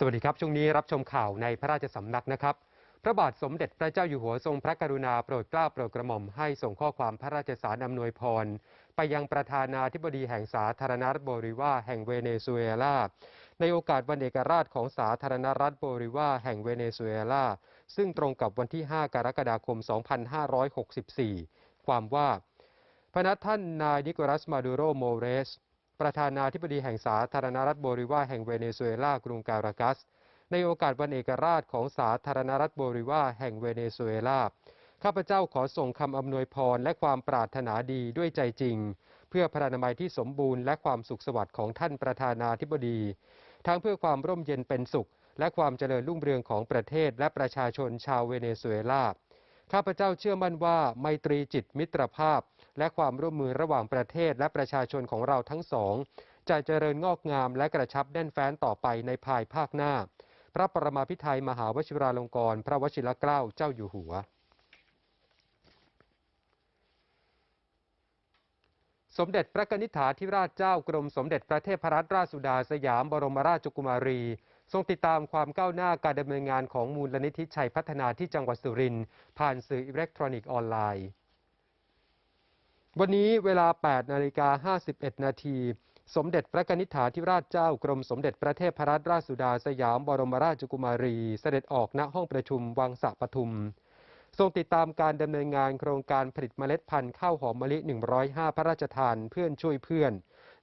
สวัสดีครับ ช่วงนี้รับชมข่าวในพระราชสำนักนะครับ พระบาทสมเด็จพระเจ้าอยู่หัวทรงพระกรุณาโปรดเกล้าโปรดกระหม่อมให้ส่งข้อความพระราชสารอำนวยพร ไปยังประธานาธิบดีแห่งสาธารณรัฐโบริวาแห่งเวเนซุเอลา ในโอกาสวันเอกราชของสาธารณรัฐโบริวาแห่งเวเนซุเอลา ซึ่งตรงกับวันที่ 5 กรกฎาคม 2564 ความว่าพระนักท่านนายนิโคลัสมาดูโรโมเรส ประธานาธิบดีแห่งสาธารณรัฐโบริวาแห่งเวเนซุเอลากรุงการากัส ในโอกาสวันเอกราชของสาธารณรัฐโบริวาแห่งเวเนซุเอลาข้าพเจ้าขอส่งคำอำนวยพรและความปรารถนาดีด้วยใจจริง เพื่อพระนามัยที่สมบูรณ์และความสุขสวัสดิ์ของท่านประธานาธิบดี ทั้งเพื่อความร่มเย็นเป็นสุข และความเจริญรุ่งเรืองของประเทศและประชาชนชาวเวเนซุเอลาข้าพเจ้าเชื่อมั่นว่าไมตรีจิตมิตรภาพ และความร่วมมือระหว่างประเทศและประชาชนของเราทั้งสอง จะเจริญงอกงามและกระชับแน่นแฟ้นต่อไปในภายภาคหน้า พระประมาพิไทยมหาวชิราลงกรณ์พระวชิรเกล้าเจ้าอยู่หัว สมเด็จพระนิษฐาธิราชเจ้ากรมสมเด็จพระเทพรัตนราชสุดาสยามบรมราชกุมารีทรงติดตามความก้าวหน้าการดำเนินงานของมูลนิธิชัยพัฒนาที่จังหวัดสุรินทร์ผ่านสื่ออิเล็กทรอนิกส์ออนไลน์ วันนี้เวลา 8 นาฬิกา 51 นาที สมเด็จพระนิษฐาธิราชเจ้ากรมสมเด็จพระเทพรัตนราชสุดาสยามบรมราชกุมารี เสด็จออกณห้องประชุมวังสะปทุม ทรงติดตามการดำเนินงานโครงการผลิตเมล็ดพันธุ์ข้าวหอมมะลิ 105 พระราชทานเพื่อนช่วยเพื่อน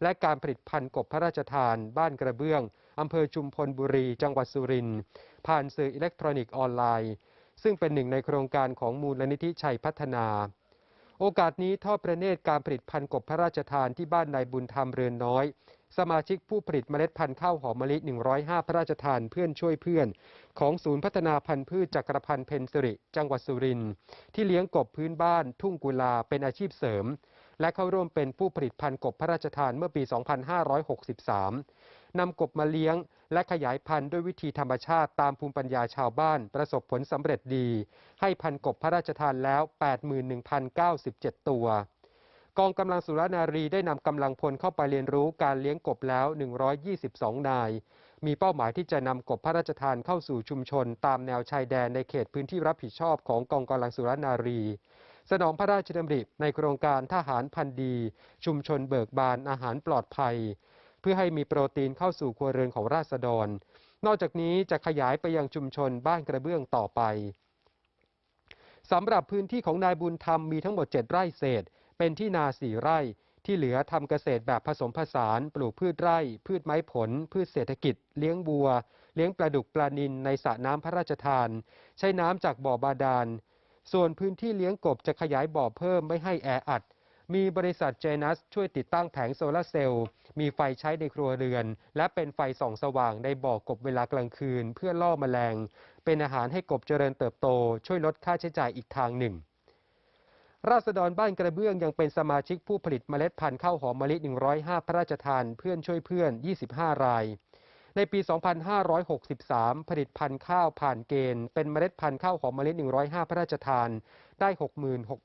และการผลิตพันธุ์กบพระราชทาน บ้านกระเบื้องอำเภอชุมพลบุรี จังหวัดสุรินทร์ผ่านสื่ออิเล็กทรอนิกส์ออนไลน์ ซึ่งเป็นหนึ่งในโครงการของมูลนิธิชัยพัฒนา โอกาสนี้ทอดพระเนตรการผลิตพันธุ์กบพระราชทานที่บ้านนายบุญธรรมเรือนน้อย สมาชิกผู้ผลิตเมล็ดพันธุ์ข้าวหอมมะลิ 105 พระราชทานเพื่อนช่วยเพื่อน ของศูนย์พัฒนาพันธุ์พืชจักรพันธ์เพนสิริ จังหวัดสุรินทร์ที่เลี้ยงกบพื้นบ้าน ทุ่งกุลาเป็นอาชีพเสริม และเข้าร่วมเป็นผู้ผลิตพันธุ์กบพระราชทานเมื่อปี 2563นำกบมาเลี้ยง และขยายพันธุ์ด้วยวิธีธรรมชาติตามภูมิปัญญาชาวบ้าน ประสบผลสำเร็จดี ให้พันกบพระราชทานแล้ว 81,097 ตัว กองกำลังสุรนารีได้นำกำลังพลเข้าไปเรียนรู้การเลี้ยงกบแล้ว 122 นาย มีเป้าหมายที่จะนำกบพระราชทานเข้าสู่ชุมชน ตามแนวชายแดนในเขตพื้นที่รับผิดชอบของกองกำลังสุรนารีสนองพระราชดำริในโครงการทหารพันธุ์ดี ชุมชนเบิกบานอาหารปลอดภัย พื่อให้มีโปรตีนเข้าสู่ครัวเรือนของราษฎร นอกจากนี้จะขยายไปยังชุมชนบ้านกระเบื้องต่อไปสำหรับพื้นที่ของนายบุญธรรมมีทั้งหมด 7 ไร่เศษ เป็นที่นาสี่ไร่ ที่เหลือทำเกษตรแบบผสมผสาน ปลูกพืชไร่ พืชไม้ผล พืชเศรษฐกิจ เลี้ยงบัว เลี้ยงปลาดุกปลานิลในสระน้ำพระราชทาน ใช้น้ำจากบ่อบาดาล ส่วนพื้นที่เลี้ยงกบจะขยายบ่อเพิ่มไม่ให้แออัด มีบริษัทเจนัสช่วยติดตั้งแผงโซลาร์เซลล์ มีไฟใช้ในครัวเรือน และเป็นไฟส่องสว่างในบ่อกบเวลากลางคืน เพื่อล่อแมลง เป็นอาหารให้กบเจริญเติบโต ช่วยลดค่าใช้จ่ายอีกทางหนึ่ง ราษฎรบ้านกระเบื้องยังเป็นสมาชิกผู้ผลิตเมล็ดพันธุ์ข้าวหอมมะลิ 105 พระราชทานเพื่อนช่วยเพื่อน 25 รายในปี 2563 ผลิตพันธุ์ข้าวผ่านเกณฑ์ เป็นเมล็ดพันธุ์ข้าวหอมมะลิ105 พระราชทาน ได้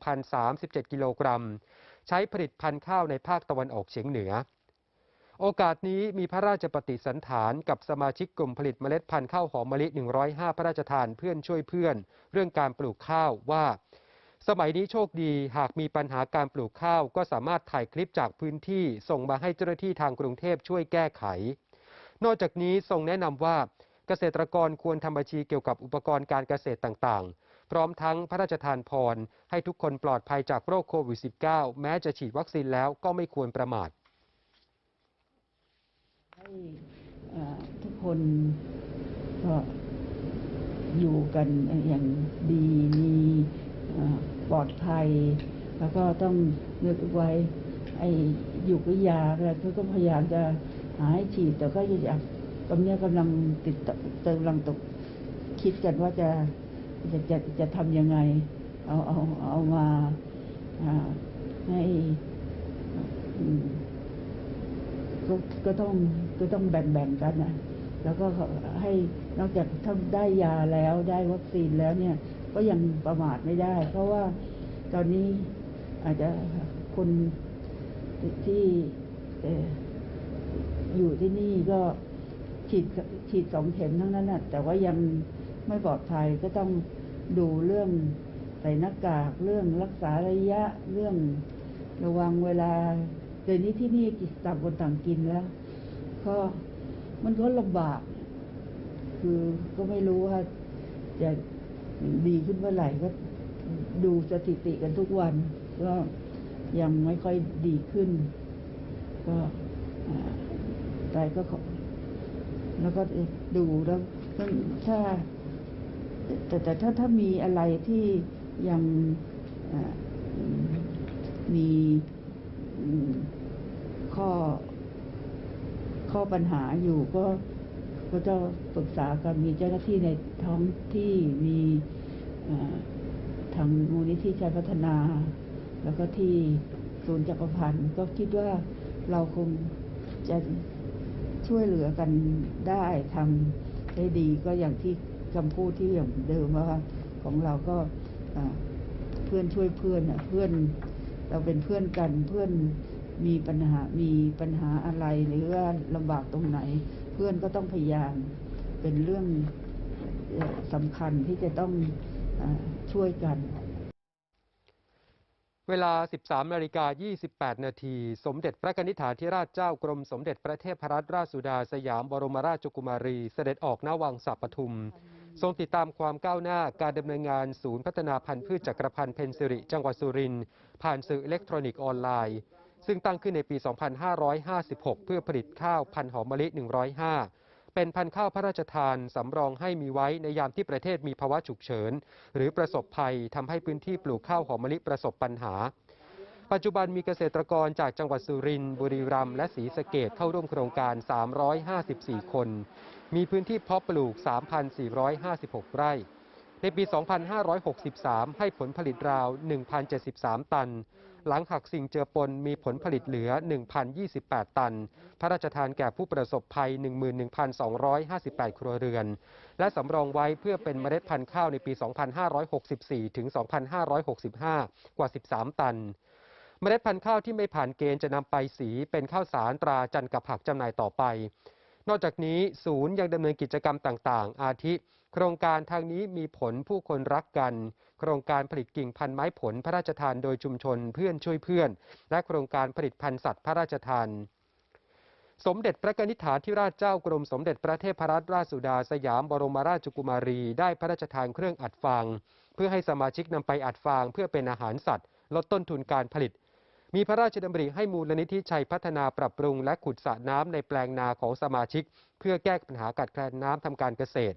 66,037 กิโลกรัม ใช้ผลิตพันธุ์ข้าวในภาคตะวันออกเฉียงเหนือ โอกาสนี้มีพระราชปฏิสันฐานกับสมาชิกกลุ่มผลิตเมล็ดพันธุ์ข้าวหอมมะลิ 105 พระราชทานเพื่อนช่วยเพื่อน เรื่องการปลูกข้าวว่า สมัยนี้โชคดีหากมีปัญหาการปลูกข้าว ก็สามารถถ่ายคลิปจากพื้นที่ส่งมาให้เจ้าหน้าที่ทางกรุงเทพช่วยแก้ไข นอกจากนี้ทรงแนะนำว่าเกษตรกรควรทำบัญชีเกี่ยวกับอุปกรณ์การเกษตรต่างๆ พร้อมทั้งพระราชทานพร ให้ทุกคนปลอดภัยจากโรคโควิด -19 แม้จะฉีดวัคซีนแล้วก็ไม่ควรประมาท ให้ทุกคนก็อยู่กันอย่างดีมีปลอดภัย แล้วก็ต้องนึกไว้ไอ้อยู่กับยาอะไรก็ต้อพยายามจะหาให้ฉีดแต่ก็อยากตอนนี้กำลังติดกำลังตกคิดกันว่าจะ จะจะจะทำยังไง เอาเอาเอามาให้ก็ก็ต้องก็ต้องแบ่งๆกันนะแล้วก็ให้นอกจากถ้าได้ยาแล้วได้วัคซีนแล้วเนี่ย ก็ยังประมาทไม่ได้ เพราะว่าตอนนี้อาจจะคนที่เอ่ออยู่ที่นี่ก็ฉีดฉีดสองเข็มทั้งนั้นนะแต่ว่ายัง ไม่ปลอดภัยก็ต้องดูเรื่องใส่หน้ากากเรื่องรักษาระยะเรื่องระวังเวลาเดี๋ยวนี้ที่นี่กินต่างคนต่างกินแล้ว ก็มันก็ลำบาก คือก็ไม่รู้ว่าจะดีขึ้นเมื่อไหร่ก็ดูสถิติกันทุกวัน ก็ยังไม่ค่อยดีขึ้น ก็อ่าแต่ก็แล้วก็ดูแล้วถ้า แต่แต่ถ้าถ้ามีอะไรที่ยังมีข้อข้อปัญหาอยู่ก็ก็จะปรึกษากันมีเจ้าหน้าที่ในท้องที่มีทางมูลนิธิชัยพัฒนา แล้วก็ที่ศูนย์จักรพันธ์ก็คิดว่าเราคงจะช่วยเหลือกันได้ทำได้ดีก็อย่างที่ คำพูดที่อย่างเดิมว่าของเราก็เพื่อนช่วยเพื่อนอะเพื่อนเราเป็นเพื่อนกันเพื่อนมีปัญหามีปัญหาอะไรหรือว่าลำบากตรงไหน เพื่อนก็ต้องพยายามเป็นเรื่องสำคัญที่จะต้องอช่วยกัน เวลา 13นาฬิกา28 นาที สมเด็จพระนิธิฐาธิราชเจ้ากรมสมเด็จพระเทพรัตนราชสุดาสยามบรมราชกุมารี เสด็จออกหน้าวังสัปทุม ทรงติดตามความก้าวหน้าการดำเนินงานศูนย์พัฒนาพันธุ์พืชจักรพันธ์เพนซิริ จังหวัดสุรินทร์ผ่านสื่ออิเล็กทรอนิกส์ออนไลน์ ซึ่งตั้งขึ้นในปี 2556 เพื่อผลิตข้าวพันธุ์หอมมะลิ 105 เป็นพันธุ์ข้าวพระราชทานสำรองให้มีไว้ในยามที่ประเทศมีภาวะฉุกเฉิน หรือประสบภัยทำให้พื้นที่ปลูกข้าวหอมมะลิประสบปัญหา ปัจจุบันมีเกษตรกรจากจังหวัดสุรินทร์บุรีรัมย์และศรีสะเกดเข้าร่วมโครงการ 354 คน มีพื้นที่เพาะปลูก 3,456 ไร่ ในปี 2563 ให้ผลผลิตราว 1,073 ตัน หลังหักสิ่งเจือปนมีผลผลิตเหลือ 1,028 ตัน พระราชทานแก่ผู้ประสบภัย 11,258 ครัวเรือน และสำรองไว้เพื่อเป็นเมล็ดพันธุ์ข้าวในปี 2564 ถึง 2565 กว่า 13 ตัน เมล็ดพันธุ์ข้าวที่ไม่ผ่านเกณฑ์จะนำไปสีเป็นข้าวสารตราจันกับผักจำหน่ายต่อไป นอกจากนี้ศูนย์ยังดำเนินกิจกรรมต่างๆ อาทิ โครงการทางนี้มีผลผู้คนรักกัน โครงการผลิตกิ่งพันไม้ผลพระราชทานโดยชุมชนเพื่อนช่วยเพื่อน และโครงการผลิตพันธุ์สัตว์พระราชทานสมเด็จพระนิธิฐาธิราชเจ้ากรมสมเด็จพระเทพรัตนราชสุดาสยามบรมราชกุมารีได้พระราชทานเครื่องอัดฟาง เพื่อให้สมาชิกนำไปอัดฟางเพื่อเป็นอาหารสัตว์ ลดต้นทุนการผลิต มีพระราชดำริให้มูลนิธิชัยพัฒนาปรับปรุง และขุดสระน้ำในแปลงนาของสมาชิก เพื่อแก้ปัญหาขาดแคลนน้ำทำการเกษตร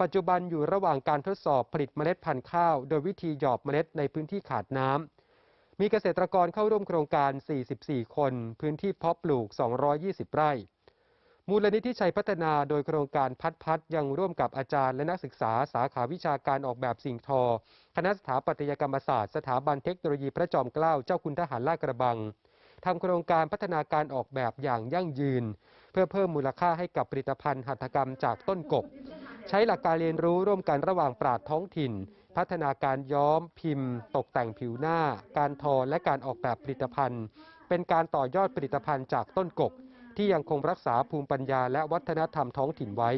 ปัจจุบันอยู่ระหว่างการทดสอบผลิตเมล็ดพันธุ์ข้าว โดยวิธีหยอบเมล็ดในพื้นที่ขาดน้ำมีเกษตรกรเข้าร่วมโครงการ 44 คน พื้นที่เพาะปลูก 220 ไร่ มูลนิธิชัยพัฒนาโดยโครงการพัดพัดยังร่วมกับอาจารย์และนักศึกษาสาขาวิชาการออกแบบสิ่งทอ คณะสถาปัตยกรรมศาสตร์ สถาบันเทคโนโลยีพระจอมเกล้าเจ้าคุณทหารลาดกระบังทำโครงการพัฒนาการออกแบบอย่างยั่งยืน เพื่อเพิ่มมูลค่าให้กับผลิตภัณฑ์หัตถกรรมจากต้นกบ ใช้หลักการเรียนรู้ร่วมกันระหว่างปราดท้องถิ่น พัฒนาการย้อม พิมพ์ ตกแต่งผิวหน้า การทอและการออกแบบผลิตภัณฑ์ เป็นการต่อยอดผลิตภัณฑ์จากต้นกก ที่ยังคงรักษาภูมิปัญญาและวัฒนธรรมท้องถิ่นไว้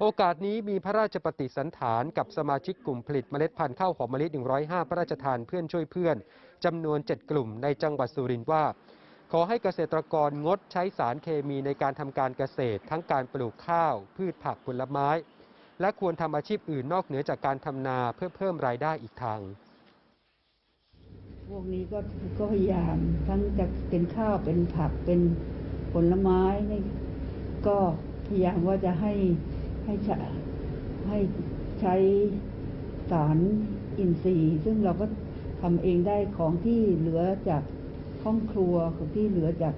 โอกาสนี้มีพระราชปฏิสันถานกับสมาชิกกลุ่มผลิตเมล็ดพันธุ์ข้าวหอมมะลิ 105 พระราชทานเพื่อนช่วยเพื่อนจำนวน 7 กลุ่มในจังหวัดสุรินทร์ว่า ขอให้เกษตรกรงดใช้สารเคมีในการทำการเกษตร ทั้งการปลูกข้าว พืชผักผลไม้ และควรทำอาชีพอื่นนอกเหนือจากการทำนาเพื่อเพิ่มรายได้อีกทาง พวกนี้ก็ก็พยายามทั้งจะเป็นข้าวเป็นผักเป็นผลไม้นี่ก็พยายามว่าจะให้ให้ใช้ให้ใช้สารอินทรีย์ ซึ่งเราก็ทำเองได้ของที่เหลือจากห้องครัวของที่เหลือจาก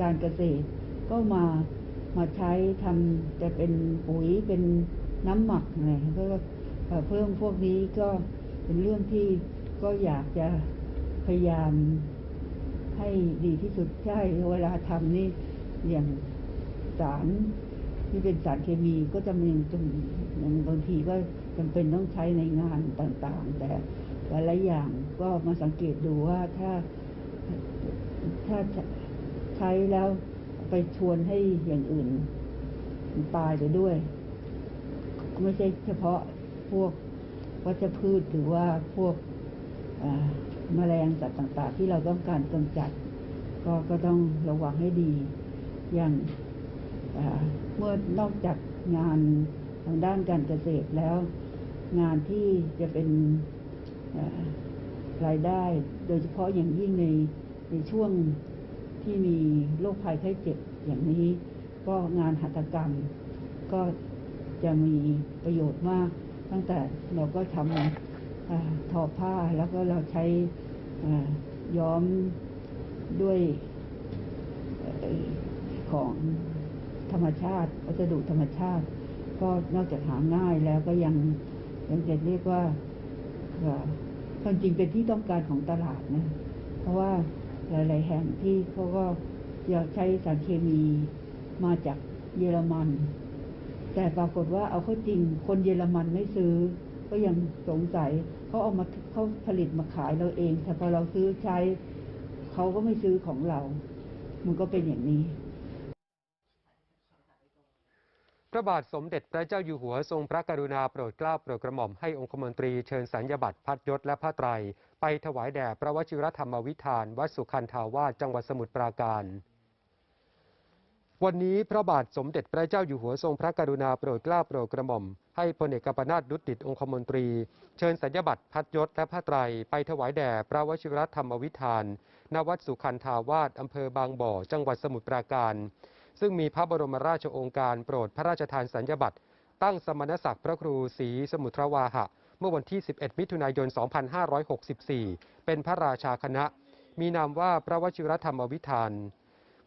การเกษตร ก็มามาใช้ทำจะเป็นปุ๋ยเป็นน้ำหมักอะไรก็เอ่อเพิ่มพวกนี้ก็เป็นเรื่องที่ก็อยากจะ พยายามให้ดีที่สุดใช่เวลาทำนี่อย่างสารที่เป็นสารเคมีก็จะมีตรงอย่างบางทีก็จำเป็นต้องใช้ในงานต่างๆ แต่หลายๆอย่างก็มาสังเกตดูว่าถ้าถ้าใช้แล้วไปชวนให้อย่างอื่นมันตายไปด้วย ไม่ใช่เฉพาะพวกวัชพืชหรือว่าพวก อ่าแมลงสัตว์ต่างๆ ที่เราต้องการกำจัด ก็ก็ต้องระวังให้ดี อย่างเมื่อนอกจากงานทางด้านการเกษตรแล้ว งานที่จะเป็นรายได้ โดยเฉพาะอย่างยิ่งในในช่วงที่มีโรคภัยไข้เจ็บอย่างนี้ ก็งานหัตถกรรม ก็จะมีประโยชน์มาก ตั้งแต่เราก็ทำ ทอผ้าแล้วก็เราใช้ย้อมด้วยของธรรมชาติวัสดุธรรมชาติ ก็นอกจากหาง่ายแล้วก็ยังยังจะเรียกว่าความจริงเป็นที่ต้องการของตลาดนะ เพราะว่าหลาย ๆ แห่งที่เขาก็อยากใช้สารเคมีมาจากเยอรมัน แต่ปรากฏว่าเอาเข้าจริงคนเยอรมันไม่ซื้อ ก็ยังสงสัยเขาเอามาเขาผลิตมาขายเราเอง แต่พอเราซื้อใช้เขาก็ไม่ซื้อของเรา มันก็เป็นอย่างนี้พระบาทสมเด็จพระเจ้าอยู่หัวทรงพระกรุณาโปรดเกล้าโปรดกระหม่อมให้องคมนตรีเชิญสัญญบัตรพัดยศและผ้าไตร ไปถวายแด่พระวชิรธรรมวิธาน วัดสุขันธาวาสจังหวัดสมุทรปราการ วันนี้พระบาทสมเด็จพระเจ้าอยู่หัวทรงพระกรุณาโปรดเกล้าโปรดกระหม่อม ให้พลเอกกัมปนาตดุษดิตองคมนตรี เชิญสัญญบัตรพัดยศและผ้าไตรไปถวายแด่พระวชิรธรรมวิธานณวัดสุขันธาวาสอำเภอบางบ่อ จังหวัดสมุทรปราการ ซึ่งมีพระบรมราชโองการโปรดพระราชทานสัญญบัตรตั้งสมณศักดิ์พระครูศรีสมุทรวาหะ เมื่อวันที่ 11 มิถุนายน 2564 เป็นพระราชาคณะ มีนามว่าพระวชิรธรรมวิธาน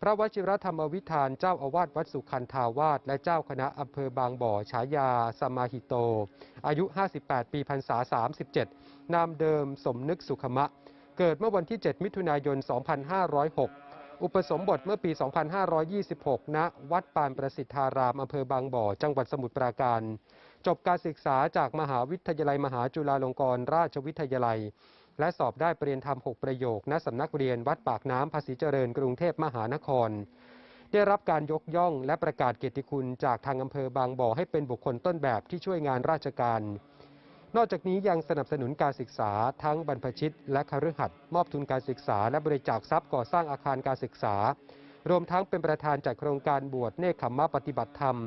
พระวชิรธรรมวิธานเจ้าอาวาสวัดสุขันธาวาสและเจ้าคณะอำเภอบางบ่อฉายา สมาหิโต อายุ 58 ปีพรรษา 37 นามเดิมสมนึกสุขมะ เกิดเมื่อวันที่ 7 มิถุนายน 2506 อุปสมบทเมื่อปี 2526 ณ วัดปานประสิทธารามอำเภอบางบ่อ จังหวัดสมุทรปราการ จบการศึกษาจากมหาวิทยาลัยมหาจุฬาลงกรณราชวิทยาลัย และสอบได้ปรริญญาธรรม 6 ประโยค ณสำนักเรียนวัดปากน้ำภาษีเจริญกรุงเทพมหานคร ได้รับการยกย่องและประกาศเกียรติคุณจากทางอำเภอบางบ่อให้เป็นบุคคลต้นแบบที่ช่วยงานราชการ นอกจากนี้ยังสนับสนุนการศึกษาทั้งบรรพชิต และคฤหัสถ์มอบทุนการศึกษา และบริจาคทรัพย์ก่อสร้างอาคารการศึกษา รวมทั้งเป็นประธานจัดโครงการบวชเนคขมมะปฏิบัติธรรม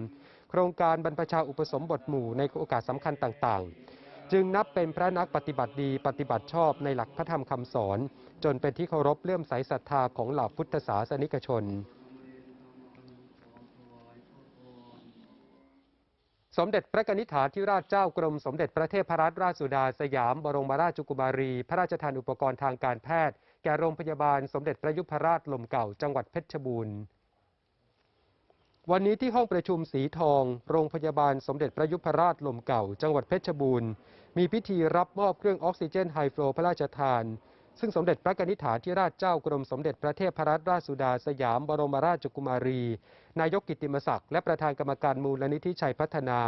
โครงการบรรพชาอุปสมบทหมู่ในโอกาสสำคัญต่างๆ จึงนับเป็นพระนักปฏิบัติดีปฏิบัติชอบในหลักพระธรรมคำสอน จนเป็นที่เคารพเลื่อมใสศรัทธาของเหล่าพุทธศาสนิกชน สมเด็จพระกนิษฐาธิราชเจ้ากรมสมเด็จพระเทพรัตนราชสุดาสยาม บรมราชกุมารี พระราชทานอุปกรณ์ทางการแพทย์ แก่โรงพยาบาลสมเด็จพระยุพราชลมเก่าจังหวัดเพชรบูรณ์ วันนี้ที่ห้องประชุมสีทอง โรงพยาบาลสมเด็จพระยุพราชลมเก่า จังหวัดเพชรบูรณ์ มีพิธีรับมอบเครื่องออกซิเจนไฮฟลูพระราชทาน ซึ่งสมเด็จพระกนิษฐาธิราชเจ้ากรมสมเด็จพระเทพรัตนราชสุดาสยามบรมราชกุมารี นายกกิตติมศักดิ์และประธานกรรมการมูลนิธิชัยพัฒนา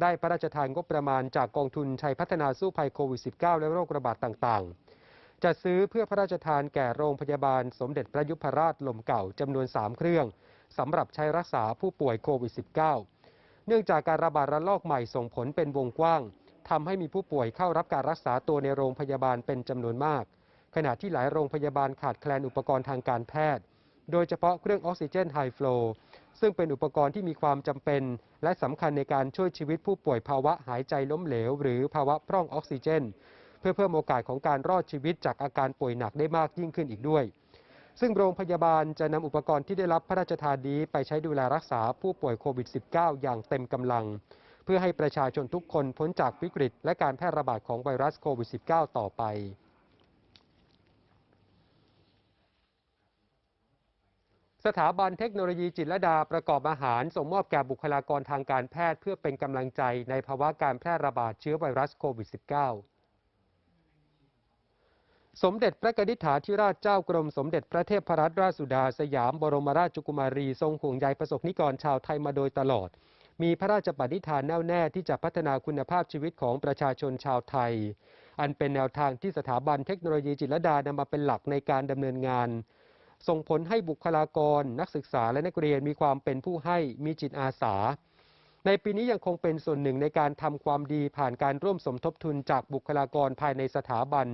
ได้พระราชทานงบประมาณจากกองทุนชัยพัฒนาสู้ภัยโควิด -19 และโรคระบาดต่าง ๆจัดซื้อเพื่อพระราชทานแก่โรงพยาบาลสมเด็จพระยุพราชลมเก่าจำนวน 3 เครื่อง สำหรับใช้รักษาผู้ป่วยโควิด -19 เนื่องจากการระบาดระลอกใหม่ส่งผลเป็นวงกว้างทำให้มีผู้ป่วยเข้ารับการรักษาตัวในโรงพยาบาลเป็นจำนวนมาก ขณะที่หลายโรงพยาบาลขาดแคลนอุปกรณ์ทางการแพทย์ โดยเฉพาะเครื่องออกซิเจนไฮฟลูซึ่งเป็นอุปกรณ์ที่มีความจำเป็น และสำคัญในการช่วยชีวิตผู้ป่วยภาวะหายใจล้มเหลว หรือภาวะพร่องออกซิเจน เพื่อเพิ่มโอกาสของการรอดชีวิตจากอาการป่วยหนักได้มากยิ่งขึ้นอีกด้วย ซึ่งโรงพยาบาลจะนำอุปกรณ์ที่ได้รับพระราชทานนี้ไปใช้ดูแลรักษาผู้ป่วยโควิด -19 อย่างเต็มกำลัง เพื่อให้ประชาชนทุกคนพ้นจากวิกฤต และการแพร่ระบาดของไวรัสโควิด -19 ต่อไปสถาบันเทคโนโลยีจิตรลดาประกอบอาหาร ส่งมอบแก่บุคลากรทางการแพทย์เพื่อเป็นกำลังใจในภาวะการแพร่ระบาดเชื้อไวรัสโควิด -19 สมเด็จพระกนิษฐาธิราชเจ้ากรมสมเด็จพระเทพรัตนราชสุดาสยามบรมราชกุมารีทรงห่วงใยประสบนิกรชาวไทยมาโดยตลอด มีพระราชปณิธานแน่วแน่ที่จะพัฒนาคุณภาพชีวิตของประชาชนชาวไทย อันเป็นแนวทางที่สถาบันเทคโนโลยีจิตรดานำมาเป็นหลักในการดำเนินงาน ส่งผลให้บุคลากร นักศึกษาและนักเรียนมีความเป็นผู้ให้มีจิตอาสา ในปีนี้ยังคงเป็นส่วนหนึ่งในการทำความดีผ่านการร่วมสมทบทุนจากบุคลากรภายในสถาบัน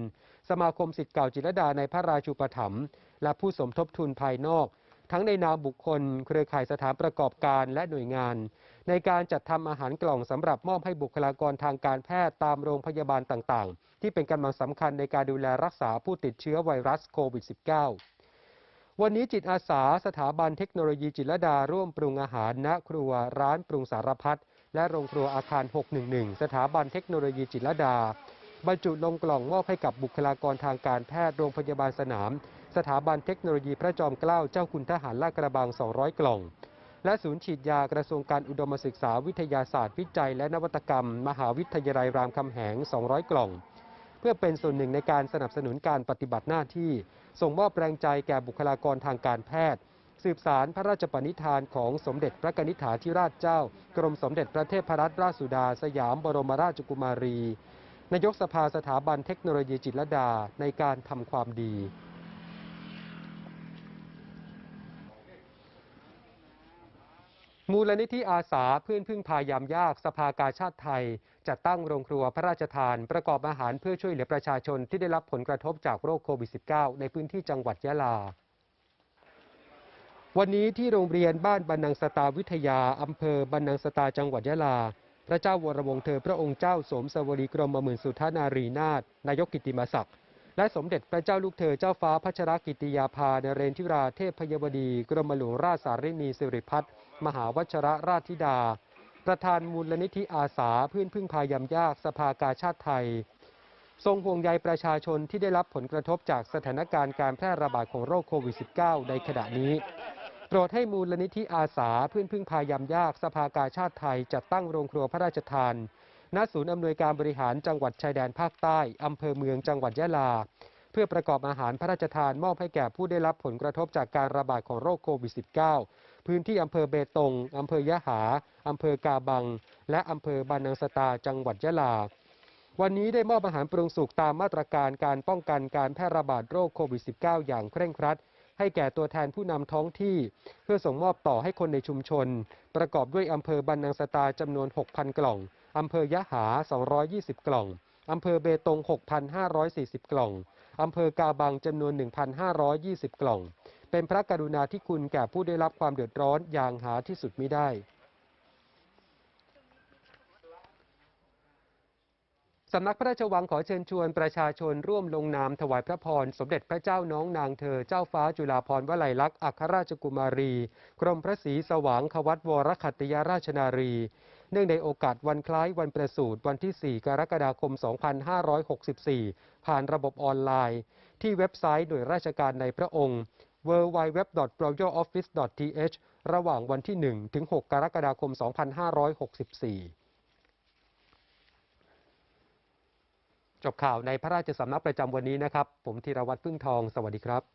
สมาคมสิทธิ์เก่าจิรดาในพระราชูปถัมภ์และผู้สมทบทุนภายนอก ทั้งในนามบุคคล เครือข่ายสถานประกอบการและหน่วยงาน ในการจัดทำอาหารกล่องสำหรับมอบให้บุคลากรทางการแพทย์ตามโรงพยาบาลต่างๆ ที่เป็นกำลังสำคัญในการดูแลรักษาผู้ติดเชื้อไวรัสโควิด -19 วันนี้จิตอาสาสถาบันเทคโนโลยีจิตรดาร่วมปรุงอาหารณครัวร้านปรุงสารพัดและโรงครัวอาคาร 611 สถาบันเทคโนโลยีจิตรดา บรรจุลงกล่องมอบให้กับบุคลากรทางการแพทย์โรงพยาบาลสนาม สถาบันเทคโนโลยีพระจอมเกล้าเจ้าคุณทหารลาดกระบัง 200 กล่อง และศูนย์ฉีดยากระทรวงการอุดมศึกษาวิทยาศาสตร์วิจัย และนวัตกรรม มหาวิทยาลัยรามคำแหง 200 กล่อง เพื่อเป็นส่วนหนึ่งในการสนับสนุนการปฏิบัติหน้าที่ ส่งมอบแรงใจแก่บุคลากรทางการแพทย์ สืบสารพระราชปณิธานของสมเด็จพระกนิษฐาธิราชเจ้า กรมสมเด็จพระเทพรัตนราชสุดา สยามบรมราชกุมารี นายกสภาสถาบันเทคโนโลยีจิตรลดาในการทำความดี มูลนิธิอาสาเพื่อนพึ่งพายามยากสภากาชาติไทย จัดตั้งโรงครัวพระราชทาน ประกอบอาหารเพื่อช่วยเหลือประชาชนที่ได้รับผลกระทบจากโรคโควิด -19 ในพื้นที่จังหวัดยะลา วันนี้ที่โรงเรียนบ้านบันนังสตาวิทยาอำเภอบันนังสตาจังหวัดยะลา พระเจ้าวรวงศ์เธอพระองค์เจ้าสมสวรีกรมหมื่นสุทธานารีนาถนายกกิตติมศักดิ์ และสมเด็จพระเจ้าลูกเธอเจ้าฟ้าพัชรกิติยาภานเรนทิราเทพพยบดี กรมหลวงราชสารินีสิริพัฒน์มหาวัชรราชธิดา ประธานมูลนิธิอาสาเพื่อนพึ่งพายามยากสภากาชาติไทย ทรงห่วงใยประชาชนที่ได้รับผลกระทบจากสถานการณ์การแพร่ระบาดของโรคโควิด -19 ในขณะนี้โปรดให้มูลนิธิอาสาเพื่อนพึ่งพายามยากสภากาชาติไทยจัดตั้งโรงครัวพระราชทาน ณศูนย์อำนวยการบริหารจังหวัดชายแดนภาคใต้อำเภอเมืองจังหวัดยะลา เพื่อประกอบอาหารพระราชทานมอบให้แก่ผู้ได้รับผลกระทบจากการระบาดของโรคโควิด -19 พื้นที่อำเภอเบตงอำเภอยะหาอำเภอกาบัง และอำเภอบานังสตาจังหวัดยะลา วันนี้ได้มอบอาหารปรุงสุกตามมาตรการการป้องกันการแพร่ระบาดโรคโควิด -19 อย่างเคร่งครัดให้แก่ตัวแทนผู้นำท้องที่ เพื่อส่งมอบต่อให้คนในชุมชน ประกอบด้วยอำเภอบันนังสตาจำนวน 6,000 กล่อง อำเภอยะหา 220 กล่อง อำเภอเบตง 6,540 กล่อง อำเภอกาบังจำนวน 1,520 กล่อง เป็นพระกรุณาธิคุณแก่ผู้ได้รับความเดือดร้อนอย่างหาที่สุดมิได้สำนักพระราชวังขอเชิญชวนประชาชนร่วมลงนามถวายพระพร สมเด็จพระเจ้าน้องนางเธอเจ้าฟ้าจุฬาภรณ์วลัยลักษณ์อัครราชกุมารี กรมพระศรีสว่างควัตวรขัตติยราชนารี เนื่องในโอกาสวันคล้ายวันประสูติวันที่ 4 กรกฎาคม 2564 ผ่านระบบออนไลน์ ที่เว็บไซต์หน่วยราชการในพระองค์ www.royaloffice.th ระหว่างวันที่ 1 ถึง 6 กรกฎาคม 2564 จบข่าวในพระราชสำนักประจำวันนี้นะครับ ผมธีรวัตรพึ่งทอง สวัสดีครับ